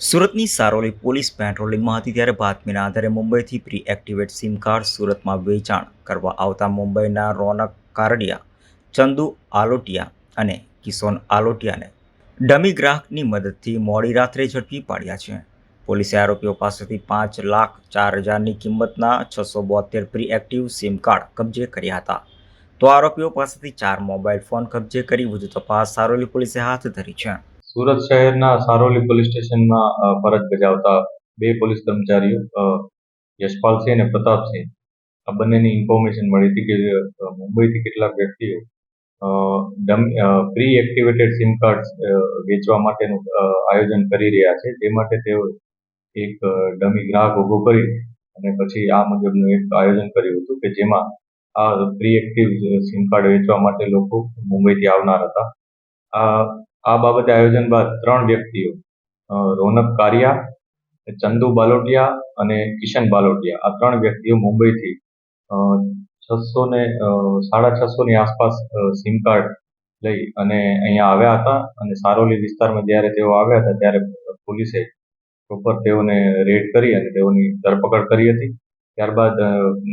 સુરતની સારોલી પોલીસ પેટ્રોલિંગમાં હતી ત્યારે બાતમીના આધારે મુંબઈથી પ્રી એક્ટિવેટ સિમ કાર્ડ સુરતમાં વેચાણ કરવા આવતા મુંબઈના રોનક કારડિયા, ચંદુ આલોટિયા અને કિશોન આલોટિયાને ડમી ગ્રાહકની મદદથી મોડી રાત્રે ઝડપી પાડ્યા છે. પોલીસે આરોપીઓ પાસેથી પાંચ લાખ ચાર હજારની કિંમતના છસો બોતેર પ્રી એક્ટિવ સિમ કાર્ડ કબજે કર્યા હતા. તો આરોપીઓ પાસેથી ચાર મોબાઈલ ફોન કબજે કરી વધુ તપાસ સારોલી પોલીસે હાથ ધરી છે. સુરત શહેરના સારોલી પોલીસ સ્ટેશનમાં ફરજ બજાવતા બે પોલીસ કર્મચારીઓ યશપાલસિંહ અને પ્રતાપસિંહ, આ બંનેની ઇન્ફોર્મેશન મળી હતી કે મુંબઈથી કેટલાક વ્યક્તિઓ પ્રી એક્ટિવેટેડ સિમ કાર્ડ વેચવા માટેનું આયોજન કરી રહ્યા છે. તે માટે તેઓ એક ડમી ગ્રાહક ઊભો કરી અને પછી આ મુજબનું એક આયોજન કર્યું હતું કે જેમાં આ પ્રી એક્ટિવ સિમ કાર્ડ વેચવા માટે લોકો મુંબઈથી આવનાર હતા. આ આ બાબતે આયોજન બાદ ત્રણ વ્યક્તિઓ રોનક કારિયા, ચંદુ બાલોટિયા અને કિશન બાલોટિયા, આ ત્રણ વ્યક્તિઓ મુંબઈથી છસો ને સાડા છસોની આસપાસ સિમ કાર્ડ લઈ અને અહીંયા આવ્યા હતા અને સારોલી વિસ્તારમાં જ્યારે તેઓ આવ્યા હતા ત્યારે પોલીસે પ્રોપર તેઓને રેડ કરી અને તેઓની ધરપકડ કરી હતી. ત્યારબાદ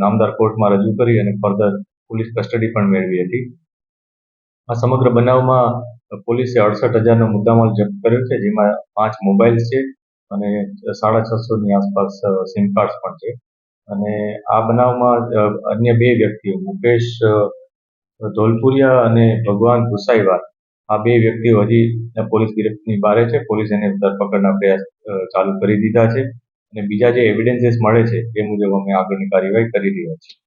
નામદાર કોર્ટમાં રજૂ કરી અને ફર્ધર પોલીસ કસ્ટડી પણ મેળવી હતી. આ સમગ્ર બનાવમાં પોલીસે અડસઠ હજારનો મુદ્દામાલ જપ્ત કર્યો છે, જેમાં પાંચ મોબાઈલ છે અને સાડા છસોની આસપાસ સિમ કાર્ડ્સ પણ છે. અને આ બનાવમાં અન્ય બે વ્યક્તિઓ, મુકેશ ધોલપુરિયા અને ભગવાન ગુસાઈવાર આ બે વ્યક્તિઓ હજી પોલીસ ગિરફ્તની બહાર છે. પોલીસ એને ધરપકડના પ્રયાસ ચાલુ કરી દીધા છે. અને બીજા જે એવિડન્સીસ મળે છે, એ મુજબ અમે આગળની કાર્યવાહી કરી રહ્યા છીએ.